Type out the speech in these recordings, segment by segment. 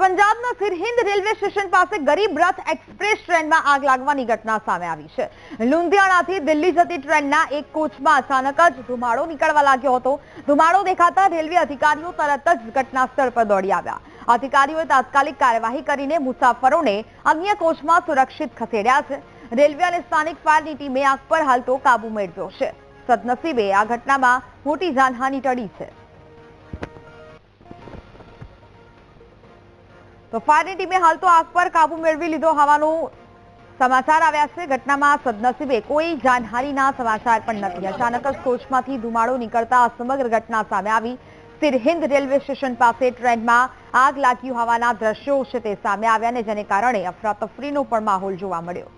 પંજાબના સિરહિંદ railway station પાસે Garib Rath express ટ્રેનમાં આગ લાગવાની ઘટના સામે આવી છે. લુંધિયાણાથી દિલ્હી જતી ટ્રેનના એક કોચમાં અચાનક જ ધુમાડો નીકળવા લાગ્યો હતો. ધુમાડો દેખાતા રેલવે અધિકારીઓ તરત જ ઘટના સ્થળ પર દોડી આવ્યા. અધિકારીઓએ તાત્કાલિક કાર્યવાહી કરીને મુસાફરોને અન્ય કોચમાં સુરક્ષિત ખસેડ્યા છે. રેલવે અને સ્થાનિક ફાયરની ટીમે આગ પર હાલ તો કાબુ મેળવ્યો છે. સદનસીબે આ ઘટનામાં મોટી જાનહાની ટળી છે. તો ફાયરની ટીમે હાલ તો આગ પર કાબુ મેળવી લીધો હોવાનું સમાચાર આવ્યા છે. ઘટનામાં સદનસીબે કોઈ જાનહાનિના સમાચાર પણ નથી. અચાનક જ કોચમાંથી ધુમાડો નીકળતા સમગ્ર ઘટના સામે આવી. સિરહિંદ રેલવે સ્ટેશન પાસે ટ્રેનમાં આગ લાગી હોવાના દ્રશ્યો છે તે સામે આવ્યા ને જેને કારણે અફરાતફરીનો પણ માહોલ જોવા મળ્યો.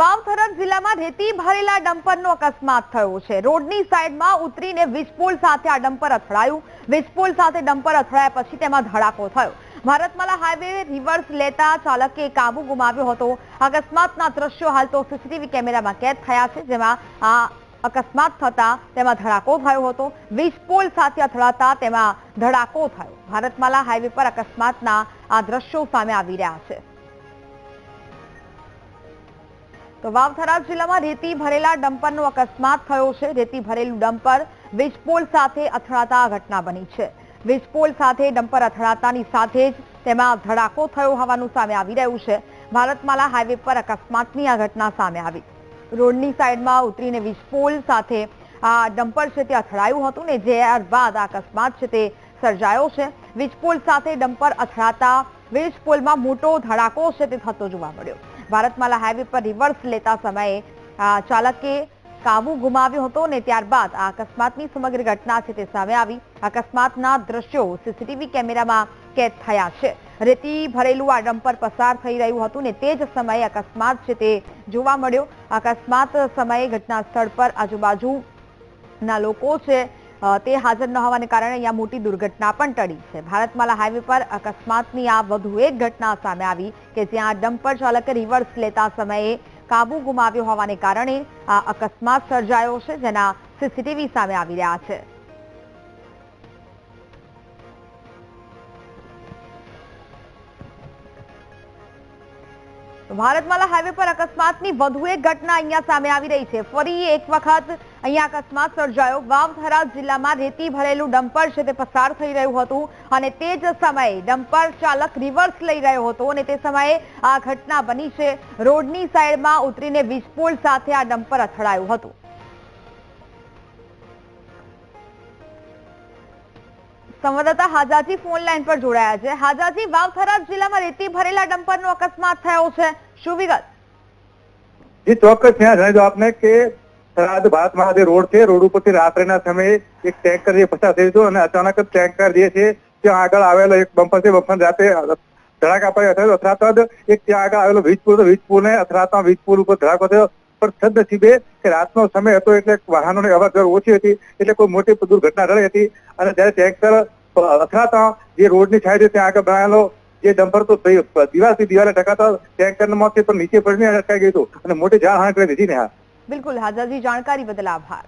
વાવથરક જિલ્લામાં રેતી ભરેલા ડમ્પરનો અકસ્માત થયો છે. રોડની સાઈડમાં ઉતરીને વીજપોલ સાથે આ ડમ્પર અથડાયું. વીજપોલ સાથે ડમ્પર અથડાયા પછી તેમાં ધડાકો થયો. ભારતમાલા હાઈવે રિવર્સ લેતા ચાલકે કાબુ ગુમાવ્યો હતો. અકસ્માતના દ્રશ્યો હાલ તો સીસીટીવી કેમેરામાં કેદ થયા છે, જેમાં આ અકસ્માત થતા તેમાં ધડાકો થયો હતો. વીજપોલ સાથે અથડાતા તેમાં ધડાકો થયો. ભારતમાલા હાઈવે પર અકસ્માતના આ દ્રશ્યો સામે આવી રહ્યા છે. તો વાવથરા જિલ્લામાં રેતી ભરેલા ડમ્પરનો અકસ્માત થયો છે. રેતી ભરેલું ડમ્પર વીજપોલ સાથે અથડાતા ઘટના બની છે. વીજપોલ સાથે ડમ્પર અથડાતાની સાથે જ તેમાં ધડાકો થયો હોવાનું સામે આવી રહ્યું છે. ભારતમાલા હાઈવે પર અકસ્માતની આ ઘટના સામે આવી. રોડની સાઈડમાં ઉતરીને વીજપોલ સાથે આ ડમ્પર છે તે અથડાયું હતું ને ત્યારબાદ આ અકસ્માત છે તે સર્જાયો છે. વીજપોલ સાથે ડમ્પર અથડાતા વીજપોલમાં મોટો ધડાકો છે તે થતો જોવા મળ્યો. ભારતમાલા હાઈવે પર રિવર્સ લેતા સમયે ચાલકે કાબુ ગુમાવ્યો હતો અને ત્યારબાદ આ અકસ્માતની સમગ્ર ઘટના છે તે સામે આવી. અકસ્માતના દ્રશ્યો સીસીટીવી કેમેરામાં કેદ થયા છે. રેતી ભરેલું આ ડમ્પર પસાર થઈ રહ્યું હતું ને તે જ સમયે અકસ્માત છે તે જોવા મળ્યો. અકસ્માત સમયે ઘટના સ્થળ પર આજુબાજુના લોકો છે તે હાજર ન હોવાને કારણે અહીંયા મોટી દુર્ઘટના પણ ટળી છે. ભારતમાલા હાઈવે પર અકસ્માતની આ વધુ એક ઘટના સામે આવી કે જ્યાં ડમ્પર ચાલકે રિવર્સ લેતા સમયે કાબુ ગુમાવ્યો હોવાને કારણે આ અકસ્માત સર્જાયો છે, જેના સીસીટીવી સામે આવી રહ્યા છે. ભારતમાલા હાઈવે પર અકસ્માતની વધુ એક ઘટના અહીંયા સામે આવી રહી છે. ફરી એક વખત અહીંયા અકસ્માત સર્જાયો. વાવથરા જિલ્લામાં રેતી ભરેલું ડમ્પર છે તે પસાર થઈ રહ્યું હતું અને તે જ સમયે ડમ્પર ચાલક રિવર્સ લઈ રહ્યો હતો અને તે સમયે આ ઘટના બની છે. રોડની સાઈડમાં ઉતરીને વીજપોલ સાથે આ ડમ્પર અથડાયું હતું. સંવાદદાતા હાજાજી ફોન લાઈન પર જોડાયા છે. હાજાજી વાવથરા જિલ્લામાં રેતી ભરેલા ડમ્પરનો અકસ્માત થયો છે. શું વિગત? જી ચોક્કસ ત્યાં જણાવી દો આપને કે સરહદ ભારત મહાદેવ રોડ છે. રોડ ઉપરથી રાત્રિના સમયે એક ટેન્કર જે પસાર થયું હતું અને અચાનક જ ટેન્કર જે છે, ત્યાં આગળ આવેલો એક બમ્પર છે. બમ્પર રાતે ધડાકા પર અથડાયો અથડાતા જ એક ત્યાં આગળ આવેલો વીજ પુલ વીજ પુલને અથડાતા વીજ ઉપર ધડાકો થયો. પણ સદનસીબે કે રાતનો સમય હતો એટલે વાહનોની અવરજવર ઓછી હતી. એટલે કોઈ મોટી દુર્ઘટના રહી હતી. અને જ્યારે ટેન્કર અથડાતા જે રોડની સાઈડે ત્યાં આગળ બનાવેલો જે ડમ્પર તો દિવાલથી દિવાલે ટકાતા ટેન્કરના મોતે પણ નીચે પડીને અટકાઈ ગયું હતું અને મોટી જાનહાની કરી દીધી ને હા. બિલકુલ, હાજાજી, જાણકારી બદલ આભાર.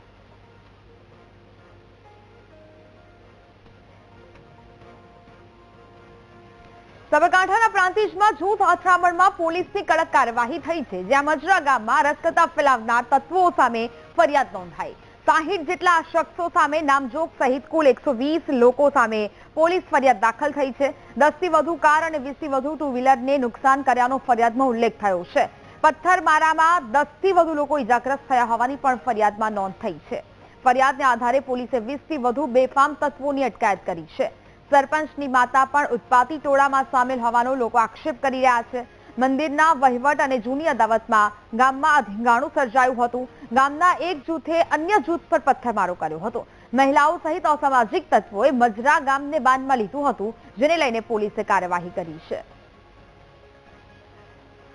સાબરકાંઠાના પ્રાંતિજમાં જૂથ અથડામણમાં પોલીસની કડક કાર્યવાહી થઈ છે, જ્યાં મજરા ગામમાં રસકતા ફેલાવનાર તત્વો સામે ફરિયાદ નોંધાઈ. સાહીઠ જેટલા શખ્સો સામે નામજોગ સહિત કુલ એકસો લોકો સામે પોલીસ ફરિયાદ દાખલ થઈ છે. દસથી વધુ કાર અને વીસથી વધુ ટુ વ્હીલરને નુકસાન કર્યાનો ફરિયાદમાં ઉલ્લેખ થયો છે. પથ્થરમારામાં દસથી વધુ લોકો ઇજાગ્રસ્ત થયા હોવાની પણ ફરિયાદમાં નોંધ થઈ છે. ફરિયાદને આધારે પોલીસે વીસથી વધુ બેફામ તત્વોની અટકાયત કરી છે. સરપંચની માતા પણ ઉત્પાતી ટોળામાં સામેલ હોવાનો લોકો આક્ષેપ કરી રહ્યા છે. મંદિરના વહીવટ અને જૂની અદાવતમાં ગામમાં અધીંગાણું સર્જાયું હતું. ગામના એક જૂથે અન્ય જૂથ પર પથ્થરમારો કર્યો હતો. મહિલાઓ સહિત અસામાજિક તત્વોએ મજરા ગામને બાંધમાં લીધું હતું, જેને લઈને પોલીસે કાર્યવાહી કરી છે.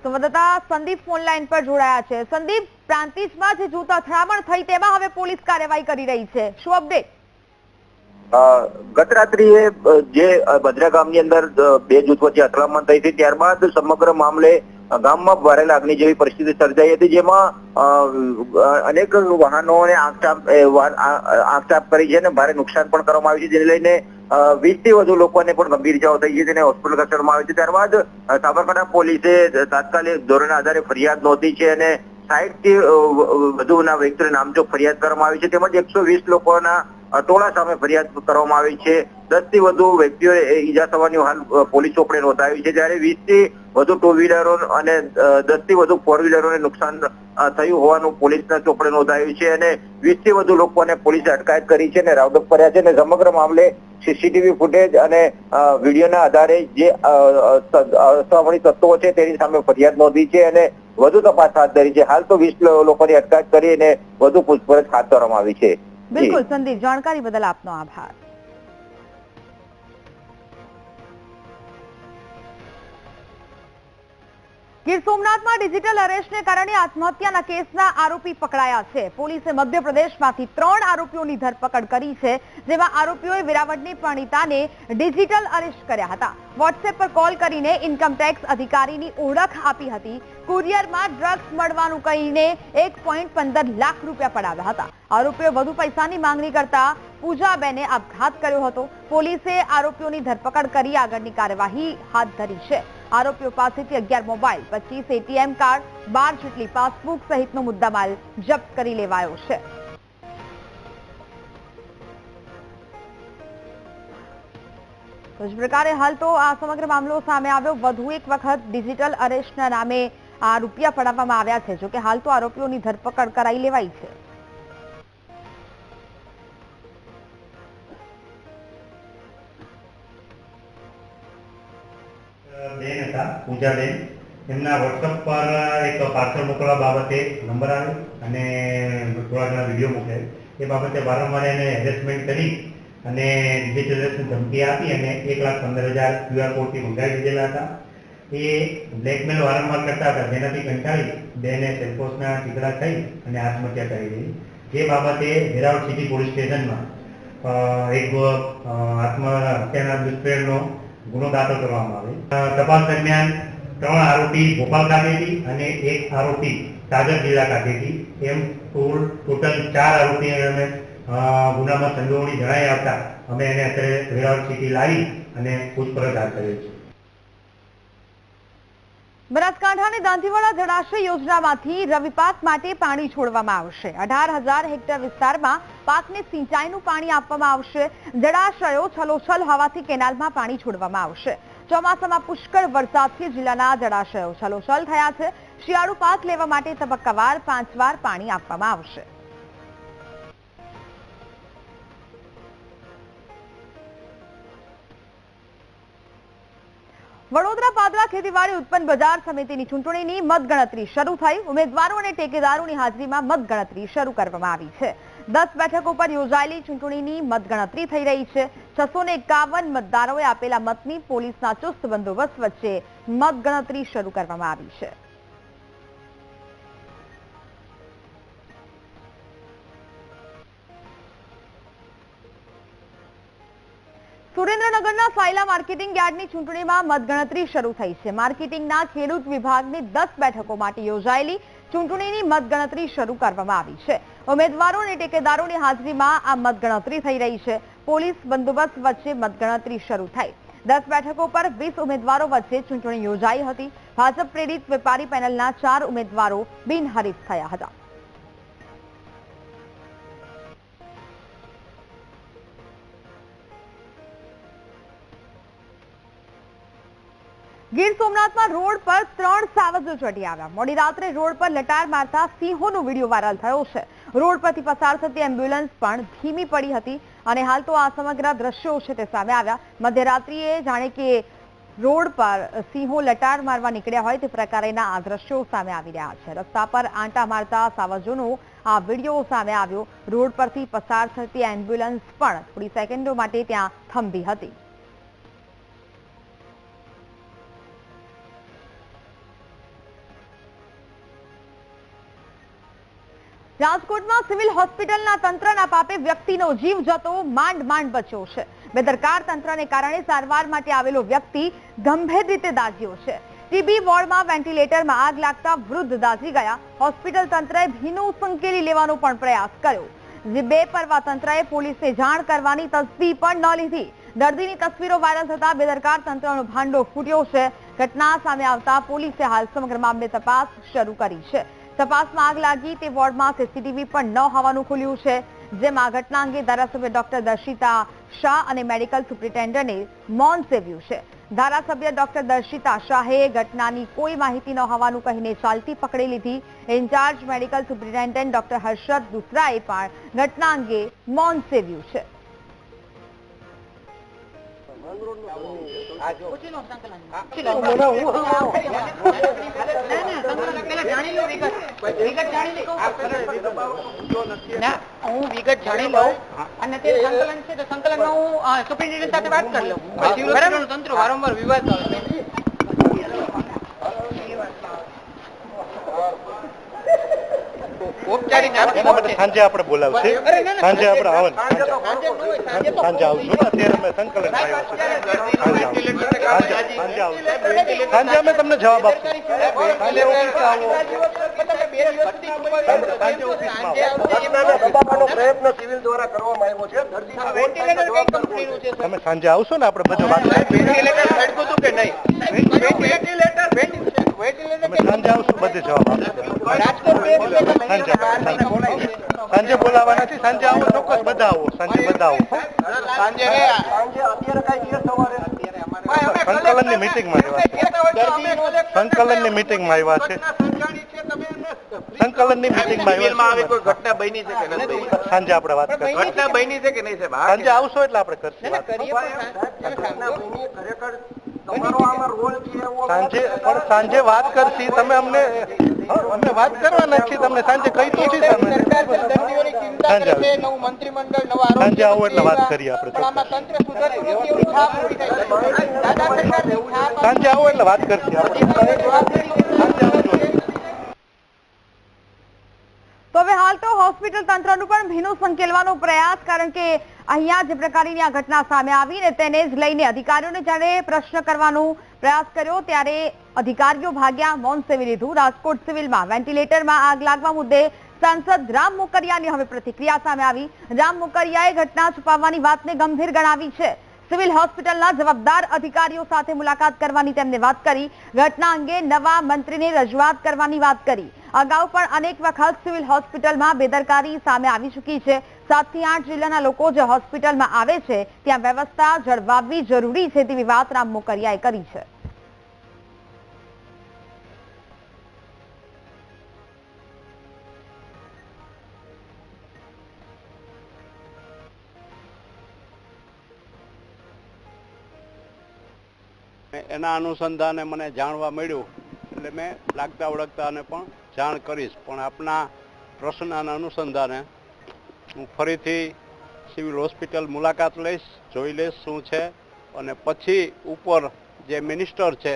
સંવાદદાતા સંદીપ ફોન લાઈન પર જોડાયા છે. સંદીપ, પ્રાંતિજમાં જે જૂથ અથડામણ થઈ તેમાં હવે પોલીસ કાર્યવાહી કરી રહી છે. શું અપડેટ? ગત રાત્રિએ જે ભદ્રા ગામની અંદર બે જૂથ વચ્ચે અથડામણ થઈ હતી ત્યારબાદ સમગ્ર મામલે ગામમાં ભરેલા અગ્નિ જેવી પરિસ્થિતિ સર્જાઈ હતી જેમાં અનેક વાહનોને આગચાપ એ, આ- આગચાપ કરી છે અને ભારે નુકસાન પણ કરવામાં આવ્યું છે જેને લઈને વીસથી વધુ લોકોને પણ ગંભીર ઇજાઓ થઈ છે તેને હોસ્પિટલ ખસેડવામાં આવી છે. ત્યારબાદ સાબરકાંઠા પોલીસે તાત્કાલિક ધોરણે આધારે ફરિયાદ નોંધી છે અને સાઈઠથી વધુના વ્યક્તિઓને નામચોક ફરિયાદ કરવામાં આવી છે. તેમજ એકસો વીસ લોકોના ટોળા સામે ફરિયાદ કરવામાં આવી છે. દસથી વધુ વ્યક્તિઓએ ઈજા થવાની હાલ પોલીસ ચોપડે નોંધાવી છે. જ્યારે વીસથી વધુ ટુ વ્હીલરો અને દસથી વધુ ફોર વ્હીલરોને નુકસાન થયું હોવાનું પોલીસના ચોપડે નોંધાયું છે અને વીસથી વધુ લોકોને પોલીસે અટકાયત કરી છે અને રાઉન્ડઅપ કર્યા છે અને સમગ્ર મામલે સીસીટીવી ફૂટેજ અને વિડીયોના આધારે જે અ, અ, સ- અસામાન્ય તત્વો છે તેની સામે ફરિયાદ નોંધી છે અને વધુ તપાસ હાથ ધરી છે. હાલ તો વીસ લોકોની અટકાયત કરી અને વધુ પૂછપરછ હાથ ધરવામાં આવી છે. બિલકુલ સંદીપ જાણકારી બદલ આપનો આભાર. ગીર સોમનાથમાં ડિજિટલ અરેસ્ટને કારણે આત્મહત્યાના કેસના આરોપી પકડાયા છે. પોલીસે મધ્યપ્રદેશમાંથી ત્રણ આરોપીઓની ધરપકડ કરી છે, જેમાં આરોપીઓએ વેરાવળની પરણિતાને ડિજિટલ અરેસ્ટ કર્યા હતા. વોટ્સએપ પર કોલ કરીને ઇન્કમ ટેક્સ અધિકારીની ઓળખ આપી હતી. કુરિયરમાં ડ્રગ્સ મળવાનું કહીને એક લાખ રૂપિયા પડાવ્યા હતા. આરોપીઓ વધુ પૈસાની માંગણી કરતા પૂજાબેને આપઘાત કર્યો હતો. પોલીસે આરોપીઓની ધરપકડ કરી આગળની કાર્યવાહી હાથ ધરી છે. આરોપીઓ પાસેથી અગિયાર મોબાઈલ, પચીસ એટીએમ કાર્ડ, બાર જેટલી પાસબુક સહિતનો મુદ્દામાલ જપ્ત કરી લેવાયો છે. જ પ્રકારે હાલ તો આ સમગ્ર મામલો સામે આવ્યો. વધુ એક વખત ડિજિટલ અરેસ્ટના નામે આ રૂપિયા પડાવવામાં આવ્યા છે. જોકે હાલ તો આરોપીઓની ધરપકડ કરાઈ લેવાઈ છે. બેન હતા પૂજાબેન એમના વોટ્સઅપ પર એક પાર્સલ મોકલવા બાબતે નંબર આવ્યો અને થોડા ઘણા વીડિયો મોકલે એ બાબતે વારંવાર એને હેરેસમેન્ટ કરી અને ડિજિટલ ધમકી આપી અને એક લાખ પંદર હજાર ક્યુઆર કોડથી મંગાવી દીધેલા હતા. એ બ્લેકમેલ વારંવાર કરતા હતા, જેનાથી કંટાળી બેને સેલ્ફોસના ટીકડા થઈ અને આત્મહત્યા કરી દીધી. જે બાબતે વેરાવળ સિટી પોલીસ સ્ટેશનમાં એક આત્મહત્યાના દુષ્પ્રેરનો ગુનો દાખલ કરવામાં આવે. તપાસ દરમિયાન ત્રણ આરોપી ભોપાલ ખાતેથી અને એક આરોપી સાગર જિલ્લા ખાતેથી એમ કુલ ટોટલ ચાર આરોપી અમે ગુનામાં સંડોવણી જણાઈ આવતા અમે એને અત્યારે વેરાવળ સિટી લાવી અને પૂછપરછ હાથ ધરેલ છે. બનાસકાંઠાની દાંતીવાડા જળાશય યોજનામાંથી રવિ પાક માટે પાણી છોડવામાં આવશે. અઢાર હજાર હેક્ટર વિસ્તારમાં પાકને સિંચાઈનું પાણી આપવામાં આવશે. જળાશયો છલોછલ હોવાથી કેનાલમાં પાણી છોડવામાં આવશે. ચોમાસામાં પુષ્કળ વરસાદથી જિલ્લાના જળાશયો છલોછલ થયા છે. શિયાળુ પાક લેવા માટે તબક્કાવાર પાંચ વાર પાણી આપવામાં આવશે. વડોદરા પાદરા ખેતીવાડી ઉત્પન્ન બજાર સમિતિની ચૂંટણીની મતગણતરી શરૂ થઈ. ઉમેદવારો અને ટેકેદારોની હાજરીમાં મતગણતરી શરૂ કરવામાં આવી છે. દસ બેઠકો પર યોજાયેલી ચૂંટણીની મતગણતરી થઈ રહી છે. છસો મતદારોએ આપેલા મતની પોલીસના ચુસ્ત બંદોબસ્ત વચ્ચે મતગણતરી શરૂ કરવામાં આવી છે. સુરેન્દ્રનગરના ફાયલા માર્કેટિંગ યાર્ડની ચૂંટણીમાં મતગણતરી શરૂ થઈ છે. માર્કેટિંગના ખેડૂત વિભાગની દસ બેઠકો માટે યોજાયેલી ચૂંટણીની મતગણતરી શરૂ કરવામાં આવી છે. ઉમેદવારો અને ટેકેદારોની હાજરીમાં આ મતગણતરી થઈ રહી છે. પોલીસ બંદોબસ્ત વચ્ચે મતગણતરી શરૂ થઈ. દસ બેઠકો પર વીસ ઉમેદવારો વચ્ચે ચૂંટણી યોજાઈ હતી. ભાજપ પ્રેરિત વેપારી પેનલના ચાર ઉમેદવારો બિનહરીફ થયા હતા. ગીર સોમનાથમાં રોડ પર ત્રણ સાવજો ચઢી આવ્યા. મોડી રાત્રે રોડ પર લટાર મારતા સિંહોનો વીડિયો વાયરલ થયો છે. રોડ પરથી પસાર થતી એમ્બ્યુલન્સ પણ ધીમી પડી હતી અને હાલ તો આ સમગ્ર દ્રશ્યો છે તે સામે આવ્યા. મધ્યરાત્રિએ જાણે કે રોડ પર સિંહો લટાર મારવા નીકળ્યા હોય તે પ્રકારેના આ દ્રશ્યો સામે આવી રહ્યા છે. રસ્તા પર આંટા મારતા સાવજોનો આ વીડિયો સામે આવ્યો. રોડ પરથી પસાર થતી એમ્બ્યુલન્સ પણ થોડી સેકન્ડો માટે ત્યાં થંભી હતી. રાજકોટમાં સિવિલ હોસ્પિટલના તંત્રના પાપે વ્યક્તિનો જીવ જતો માંડ માંડ બચ્યો છે. બેદરકાર તંત્રને કારણે સારવાર માટે આવેલો વ્યક્તિ ગંભીર રીતે દાઝ્યો છે. ટીબી વોર્ડમાં વેન્ટિલેટરમાં આગ લાગતા વૃદ્ધ દાઝી ગયા. હોસ્પિટલ તંત્રએ ભીનું સંકેલી લેવાનો પણ પ્રયાસ કર્યો. જે બે પરવા તંત્રએ પોલીસને જાણ કરવાની તસ્દી પણ ન લીધી. દર્દીની તસવીરો વાયરલ થતા બેદરકાર તંત્રનો ભાંડો ફૂટ્યો છે. ઘટના સામે આવતા પોલીસે હાલ સમગ્ર મામલે તપાસ શરૂ કરી છે. તપાસમાં આગ લાગી તે વોર્ડમાં સીસીટીવી પણ ન હોવાનું ખુલ્યું છે. જેમાં ઘટના અંગે ધારાસભ્ય ડોક્ટર દર્શિતા શાહ અને મેડિકલ સુપ્રિન્ટેન્ડન્ટે મૌન સેવ્યું છે. ધારાસભ્ય ડોક્ટર દર્શિતા શાહે ઘટનાની કોઈ માહિતી ન હોવાનું કહીને ચાલતી પકડી લીધી. In-charge medical superintendent doctor Harshad દુસરાએ પણ ઘટના અંગે મૌન સેવ્યું છે. ના હું વિગત જાણી લઉં અને તે સંકલન છે તો સંકલનમાં હું સુપ્રિન્ટેન્ડન્ટ સાથે વાત કરી લઉં. બરાબર. તંત્ર વારંવાર વિવાદ આવે છે ઔપચારિક સાંજે આપણે બોલાવશે સાંજે આપણે આવન સાંજે આવશું અત્યારે અમે સંકલન સાંજે અમે તમને જવાબ આપશું. સાંજે ઓફિસે આવો સાંજે ઓફિસમાં આવો. પ્રયત્ન સિવિલ દ્વારા કરવામાં આવ્યો છે. દર્દીના વેન્ટિલેટર કઈ કંપનીનું છે. તમે સાંજે આવશો ને આપણે બધું વાત વેન્ટિલેટર કે નહીં? વેન્ટિલેટર સાંજે આવશું બધે જવાબ આપશું રાજકોટ બે દિવસ સાંજે આવો ચોક્કસ બધા આવો સાંજે બધા આવો. સાંજે રહ્યા સાંજે અત્યારે કઈ સંકલનની મિટિંગમાં આવ્યા છે. સંકલનની ની મિટિંગ છે. મીટિંગમાં ઘટના બની છે કે નથી? સાંજે આપણે વાત કરીએ ઘટના બની છે કે નહીં સાહેબ? સાંજે આવશો એટલે આપણે કરશું વાત. કરીએ ખરેખર સાંજે પણ સાંજે વાત કરશી. તમે અમને અમને વાત કરવાના છીએ તમને. સાંજે કહી તો છીએ તમે? સાંજે આવો. એટલે વાત કરીએ આપણે સાંજે આવો એટલે વાત કરશી આપણે સાંજે આવજો તો હવે હાલ તો હોસ્પિટલ તંત્રનું પણ ભીનું સંકેલવાનો પ્રયાસ, કારણ કે અહીંયા જે પ્રકારની આ ઘટના સામે આવી ને તેને જ લઈને અધિકારીઓને જ્યારે પ્રશ્ન કરવાનો પ્રયાસ કર્યો, ત્યારે અધિકારીઓ ભાગ્યા, મૌન સેવી લીધું. રાજકોટ સિવિલમાં વેન્ટિલેટરમાં આગ લાગવા મુદ્દે સાંસદ રામ મોકરિયાની હવે પ્રતિક્રિયા સામે આવી. રામ મોકરિયાએ ઘટના છુપાવવાની વાતને ગંભીર ગણાવી છે. સિવિલ હોસ્પિટલના જવાબદાર અધિકારીઓ સાથે મુલાકાત કરવાની તેમને વાત કરી. ઘટના અંગે નવા મંત્રીને રજૂઆત કરવાની વાત કરી. અગાઉ પણ અનેક વખત સિવિલ હોસ્પિટલમાં બેદરકારી સામે આવી ચૂકી છે. સાતથી આઠ જિલ્લાના લોકો જે હોસ્પિટલમાં આવે છે, ત્યાં વ્યવસ્થા જળવાવવી જરૂરી છે તેવી વાત રામ મોકરિયાએ કરી છે. એના અનુસંધાને મને જાણવા મળ્યું એટલે મેં લાગતા ઓળખતાને પણ જાણ કરીશ. પણ આપના પ્રશ્નના અનુસંધાને હું ફરીથી સિવિલ હોસ્પિટલ મુલાકાત લઈશ, જોઈ લઈશ શું છે અને પછી ઉપર જે મિનિસ્ટર છે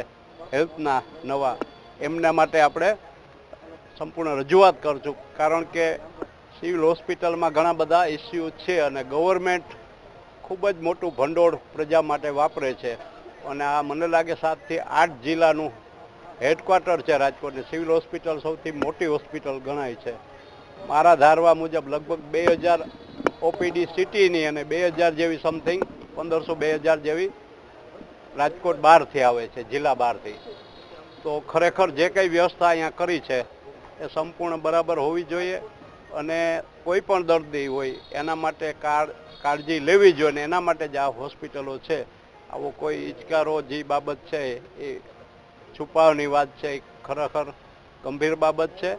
હેલ્થના નવા, એમના માટે આપણે સંપૂર્ણ રજૂઆત કરશું. કારણ કે સિવિલ હોસ્પિટલમાં ઘણા બધા ઇસ્યુ છે અને ગવર્મેન્ટ ખૂબ જ મોટું ભંડોળ પ્રજા માટે વાપરે છે. અને આ મને લાગે સાતથી આઠ જિલ્લાનું હેડક્વાર્ટર છે રાજકોટની. સિવિલ હોસ્પિટલ સૌથી મોટી હોસ્પિટલ ગણાય છે. મારા ધારવા મુજબ લગભગ બે હજાર ઓપીડી સિટીની અને બે હજાર જેવી સમથિંગ પંદરસો બે હજાર જેવી રાજકોટ બહારથી આવે છે, જિલ્લા બહારથી. તો ખરેખર જે કંઈ વ્યવસ્થા અહીંયા કરી છે, એ સંપૂર્ણ બરાબર હોવી જોઈએ અને કોઈ પણ દર્દી હોય એના માટે કાળ કાળજી લેવી જોઈએ અને એના માટે જ આ હોસ્પિટલો છે. આવો કોઈ ઇચકારો જે બાબત છે એ છુપાવની વાત છે, એ ખરેખર ગંભીર બાબત છે.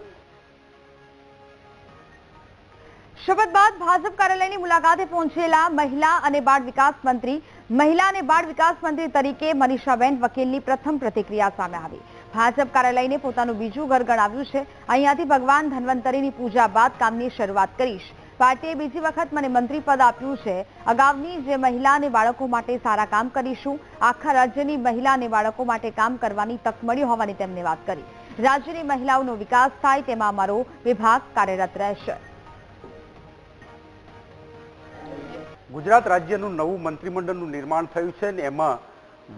શપથ બાદ ભાજપ કાર્યાલયની મુલાકાતે પહોંચેલા મહિલા અને બાળ વિકાસ મંત્રી, મહિલા અને બાળ વિકાસ મંત્રી તરીકે મનીષાબેન વકીલની પ્રથમ પ્રતિક્રિયા સામે આવી. ભાજપ કાર્યાલયને પોતાનું બીજું ઘર ગણાવ્યું છે. અહીંયાથી ભગવાન ધન્વંતરીની પૂજા બાદ કામની શરૂઆત કરીશ. પાર્ટીએ બીજી વખત મને મંત્રી પદ આપ્યું છે. અગાઉની જે મહિલા અને બાળકો માટે સારા કામ કરીશું, આખા રાજ્યની મહિલા અને બાળકો માટે કામ કરવાની તક મળી હોવાની તેમને વાત કરી. રાજ્યની મહિલાઓનો વિકાસ થાય તેમાં અમારો વિભાગ કાર્યરત રહેશે. ગુજરાત રાજ્યનું નવું મંત્રીમંડળનું નિર્માણ થયું છે અને એમાં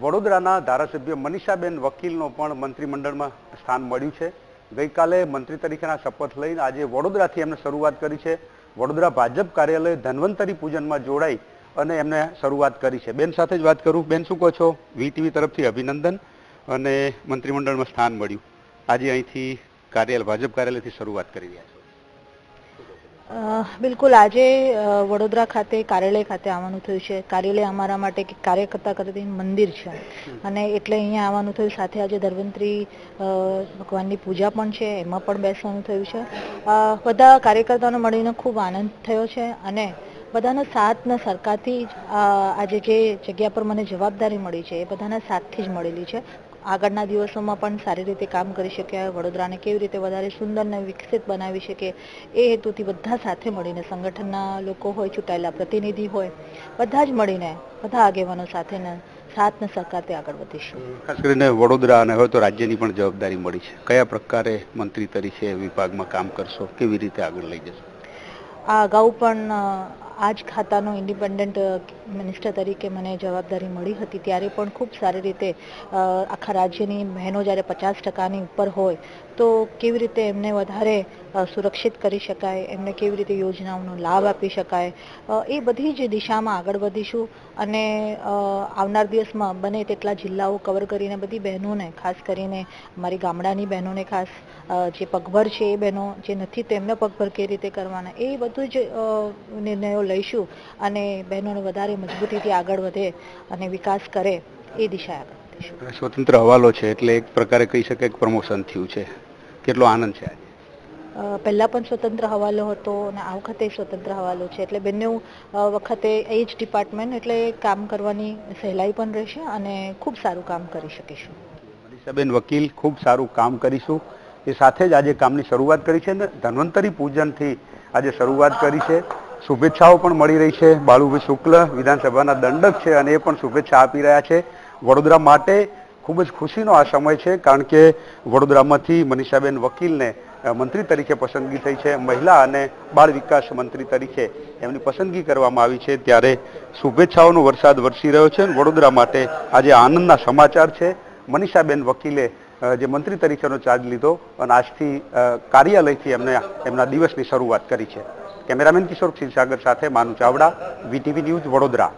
વડોદરાના ધારાસભ્ય મનીષાબેન વકીલનો પણ મંત્રીમંડળમાં સ્થાન મળ્યું છે. ગઈકાલે મંત્રી તરીકેના શપથ લઈને આજે વડોદરાથી એમને શરૂઆત કરી છે. વડોદરા ભાજપ કાર્યાલય ધન્વંતરી પૂજનમાં જોડાઈ અને એમને શરૂઆત કરી છે. બેન સાથે જ વાત કરું. બેન, શું કહો છો? વીટીવી તરફથી અભિનંદન અને મંત્રીમંડળમાં સ્થાન મળ્યું. આજે અહીંથી કાર્યાલય, ભાજપ કાર્યાલયથી શરૂઆત કરી રહ્યા છો. બિલકુલ આજે વડોદરા ખાતે કાર્યાલય ખાતે આવવાનું થયું છે. કાર્યાલય અમારા માટે એક કાર્યકર્તા કરતી મંદિર છે. અને એટલે અહીંયા આવવાનું થયું. સાથે આજે ધન્વંતરી અ, ભગવાનની પૂજા પણ છે. એમાં પણ બેસવાનું થયું છે. બધા કાર્યકર્તાઓને મળીને ખૂબ આનંદ થયો છે. અને બધાનો સાથ ને સરકારથી આજે જે જગ્યા પર મને જવાબદારી મળી છે એ બધાના સાથથી જ મળેલી છે. આગળના દિવસોમાં પણ સારી રીતે કામ કરી શક્યા વડોદરાને કેવી રીતે વધારે સુંદર અને વિકસિત બનાવી શકે એ હેતુથી બધા સાથે મળીને સંગઠનના લોકો હોય ચૂંટાયેલા પ્રતિનિધિ હોય બધા જ મળીને બધા આગેવાનો સાથે ને સાથ ને સરકારથી આગળ વધીશું. ખાસ કરીને વડોદરા અને હવે તો રાજ્યની પણ જવાબદારી મળી છે. કયા પ્રકારે મંત્રી તરીકે વિભાગમાં કામ કરશો? કેવી રીતે આગળ લઈ જશો? આ અગાઉ પણ આ જ ખાતાનો ઇન્ડિપેન્ડન્ટ મિનિસ્ટર તરીકે મને જવાબદારી મળી હતી. ત્યારે પણ ખૂબ સારી રીતે આખા રાજ્યની બહેનો જ્યારે પચાસ ટકાની ઉપર હોય, તો કેવી રીતે એમને વધારે સુરક્ષિત કરી શકાય, એમને કેવી રીતે યોજનાઓનો લાભ આપી શકાય એ બધી જ દિશામાં આગળ વધીશું. અને આવનાર દિવસમાં બને તેટલા જિલ્લાઓ કવર કરીને બધી બહેનોને, ખાસ કરીને મારી ગામડાની બહેનોને ખાસ જે પગભર છે એ બહેનો, જે નથી તેમને પગભર કેવી રીતે કરવાના, એ બધું જ નિર્ણયો લઈશું અને બહેનોને વધારે મજબૂતીથી આગળ વધે અને વિકાસ કરે એ દિશા આગળ વધીશું. સ્વતંત્ર હવાલો છે એટલે એક પ્રકારે કહી શકાય કે પ્રમોશન થયું છે. કેટલો આનંદ છે પહેલાં પણ સ્વતંત્ર હવાલો હતો અને આ વખતે સ્વતંત્ર હવાલો છે. એટલે બંને વખતે એ જ ડિપાર્ટમેન્ટ એટલે કામ કરવાની સહેલાઈ પણ રહેશે અને ખૂબ સારું કામ કરી શકીશું. મનીષાબેન વકીલ ખૂબ સારું કામ કરીશું. એ સાથે જ આજે કામની શરૂઆત કરી છે ને? ધન્વંતરી પૂજનથી આજે શરૂઆત કરી છે. શુભેચ્છાઓ પણ મળી રહી છે. બાળુભાઈ શુક્લ વિધાનસભાના દંડક છે અને એ પણ શુભેચ્છા આપી રહ્યા છે. વડોદરા માટે ખૂબ જ ખુશીનો આ સમય છે કારણ કે વડોદરામાંથી મનીષાબેન વકીલને મંત્રી તરીકે પસંદગી થઈ છે, મહિલા અને બાળ વિકાસ મંત્રી તરીકે એમની પસંદગી કરવામાં આવી છે. ત્યારે શુભેચ્છાઓનો વરસાદ વરસી રહ્યો છે વડોદરા માટે આજે આનંદના સમાચાર છે. મનીષાબેન વકીલે જે મંત્રી તરીકેનો ચાર્જ લીધો અને આજથી કાર્યાલયથી એમને એમના દિવસની શરૂઆત કરી છે. કેમેરામેન કિશોર ક્ષીરસાગર સાથે માનુ ચાવડા, વીટીવી ન્યૂઝ વડોદરા.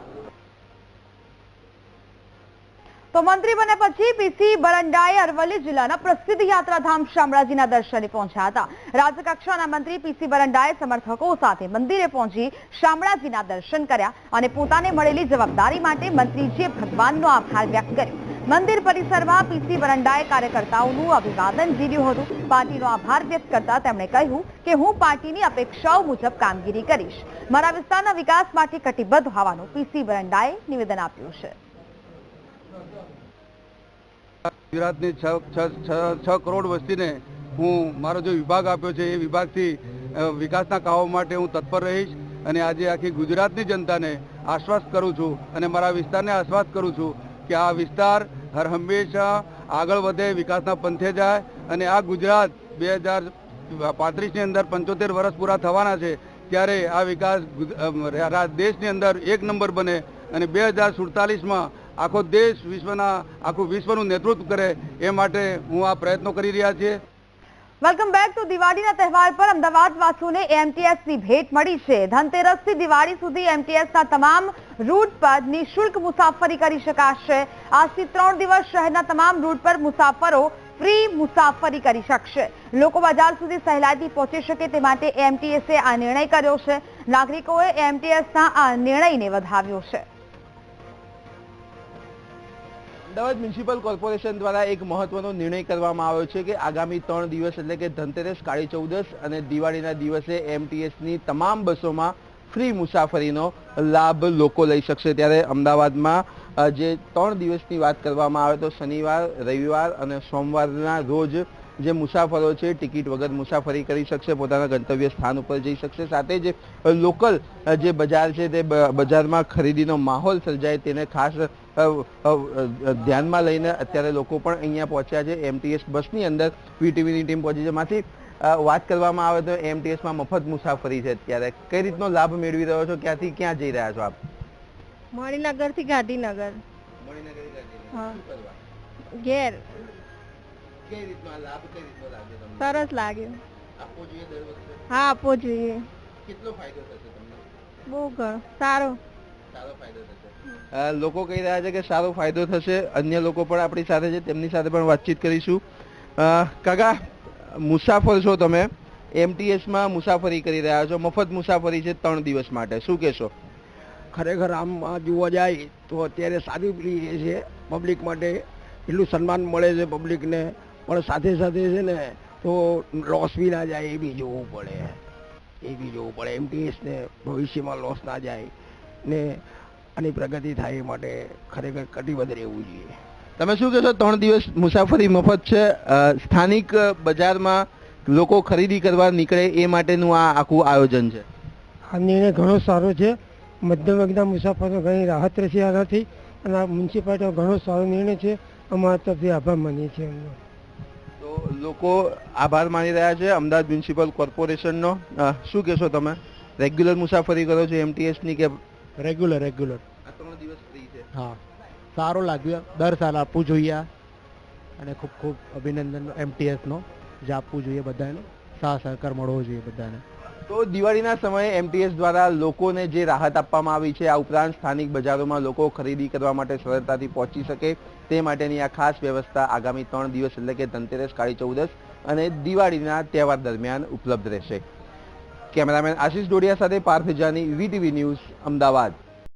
તો મંત્રી બન્યા પછી પીસી બરંડાએ અરવલ્લી જિલ્લાના પ્રસિદ્ધ યાત્રાધામ શામળાજીના દર્શને પહોંચ્યા હતા. રાજ્યકક્ષાના મંત્રી પીસી બરંડાએ સમર્થકો સાથે મંદિરે પહોંચી શામળાજીના દર્શન કર્યા અને પોતાને મળેલી જવાબદારી માટે મંત્રીજીએ ભગવાનનો આભાર વ્યક્ત કર્યો. મંદિર પરિસરમાં પીસી વરંડાએ કાર્યકર્તાઓનું અભિવાદન ઝીલ્યું હતું. પાર્ટીનો આભાર વ્યક્ત કરતા તેમણે કહ્યું કે હું પાર્ટીની અપેક્ષાઓ મુજબ કામગીરી કરીશ. મારા વિસ્તારના વિકાસ માટે કટિબદ્ધ હોવાનું પીસી વરંડાએ નિવેદન આપ્યું છે. ગુજરાતની છ કરોડ વસ્તીને હું મારો જે વિભાગ આપ્યો છે એ વિભાગથી વિકાસના કામો માટે હું તત્પર રહીશ અને આજે આખી ગુજરાતની જનતાને આશ્વાસ કરું છું અને મારા વિસ્તારને આશ્વાસ કરું છું કે આ વિસ્તાર હર હંમેશા આગળ વધે, વિકાસના પંથે જાય અને આ ગુજરાત બે હજાર પાંત્રીસની અંદર પંચોતેર વર્ષ પૂરા થવાના છે, ત્યારે આ વિકાસ દેશની અંદર એક નંબર બને અને બે હજાર સુડતાલીસમાં આખો દેશ વિશ્વના, આખું વિશ્વનું નેતૃત્વ કરે એ માટે હું આ પ્રયત્નો કરી રહ્યા છીએ. વેલકમ બેક તો દિવાળીના તહેવાર પર અમદાવાદ વાસીઓને એમટીએસની ભેટ મળી છે. ધનતેરસથી દિવાળી સુધી એમટીએસના તમામ રૂટ પર નિઃશુલ્ક મુસાફરી કરી શકાશે. આજથી ત્રણ દિવસ શહેરના તમામ રૂટ પર મુસાફરો ફ્રી મુસાફરી કરી શકશે. લોકો બજાર સુધી સહેલાઈથી પહોંચી શકે તે માટે એમટીએસે આ નિર્ણય કર્યો છે. નાગરિકોએ એમટીએસના આ નિર્ણયને વધાવ્યો છે. અમદાવાદ મ્યુનિસિપલ કોર્પોરેશન દ્વારા એક મહત્વનો નિર્ણય કરવામાં આવ્યો છે કે આગામી ત્રણ દિવસ એટલે કે ધનતેરસ, કાળી ચૌદસ અને દિવાળીના દિવસે એમટીએસની તમામ બસોમાં ફ્રી મુસાફરીનો લાભ લોકો લઈ શકશે. ત્યારે અમદાવાદમાં જે ત્રણ દિવસની વાત કરવામાં આવે તો શનિવાર, રવિવાર અને સોમવારના રોજ જે મુસાફરો છે ટિકિટ વગર મુસાફરી કરી શકશે પોતાના ગંતવ્ય સ્થાન ઉપર જઈ શકશે. સાથે જ લોકલ જે બજાર છે તે બજારમાં ખરીદીનો માહોલ સર્જાય તેને ખાસ ધ્યાનમાં લઈને અત્યારે લોકો પણ અહીંયા પહોંચ્યા છે. એમટીએસ બસની અંદર વીટીવીની ટીમ પહોંચી છે. માંથી વાત કરવામાં આવે તો એમટીએસમાં મફત મુસાફરી છે અત્યારે. કઈ રીતનો લાભ મેળવી રહ્યો છો? ક્યાંથી ક્યાં જઈ રહ્યા છો આપ? મણિનગરથી ગાંધીનગર. હા. શું ઘેર. કઈ રીતનો આ લાભ કઈ રીતનો લાગે તમને? સરસ લાગ્યું આપવો જોઈએ દર વખતે? હા આપવો જોઈએ. કેટલો ફાયદો થશે તમને? બહુ ઘણો. સારો. સારો ફાયદો થશે. લોકો કહી રહ્યા છે કે સારો ફાયદો થશે. અન્ય લોકો પણ આપણી સાથે છે તેમની સાથે પણ વાતચીત કરીશું. કાકા મુસાફર છો તમે. એમટીએસમાં મુસાફરી કરી રહ્યા છો. મફત મુસાફરી છે ત્રણ દિવસ માટે. શું કહેશો? ખરેખર આમ જોવા જાય તો અત્યારે સારી એ છે પબ્લિક માટે એટલું સન્માન મળે છે પબ્લિકને પણ સાથે સાથે છે ને તો લોસ બી ના જાય, એ બી જોવું પડે. એ બી જોવું પડે. એમટીએસને ભવિષ્યમાં લોસ ના જાય ને આની પ્રગતિ થાય એ માટે ખરેખર કટિબદ્ધ રહેવું જોઈએ. તમે શું કહેશો? ત્રણ દિવસ મુસાફરી મફત છે. સ્થાનિક બજારમાં લોકો ખરીદી કરવા નીકળે એ માટેનું આ આખું આયોજન છે. આ નિર્ણય ઘણો સારો છે. મધ્યમ વર્ગના મુસાફરો ઘણી રાહત રહેશે આનાથી અને આ મ્યુનિસિપાલિટીનો ઘણો સારો નિર્ણય છે. અમારા તરફથી આભાર માનીએ છીએ એમનો. લોકો આભાર માની રહ્યા છે. અમદાવાદ મ્યુનિસિપલ કોર્પોરેશનનો. શું કહેશો તમે? રેગ્યુલર મુસાફરી કરો છો એમટીએસની કે રેગ્યુલર રેગ્યુલર આ ત્રણ દિવસ ફ્રી છે? હા. સારું લાગ્યું. દર સાલ આપવું જોઈએ. અને ખૂબ ખૂબ અભિનંદન એમટીએસનો જે આપવું જોઈએ બધાને. સા સહકાર મળવો જોઈએ બધાને. તો દિવાળીના સમયે એમટીએસ દ્વારા લોકોને જે રાહત આપવામાં આવી છે આ ઉપરાંત સ્થાનિક બજારોમાં લોકો ખરીદી કરવા માટે સરળતાથી પહોંચી શકે. તે માટેની આ ખાસ વ્યવસ્થા આગામી ત્રણ દિવસ એટલે કે ધનતેરસ, કાળી ચૌદસ અને દિવાળીના તહેવાર દરમિયાન ઉપલબ્ધ રહેશે. કેમેરામેન આશિષ ડોડિયા સાથે પાર્થ જાની, વીટીવી ન્યૂઝ, અમદાવાદ.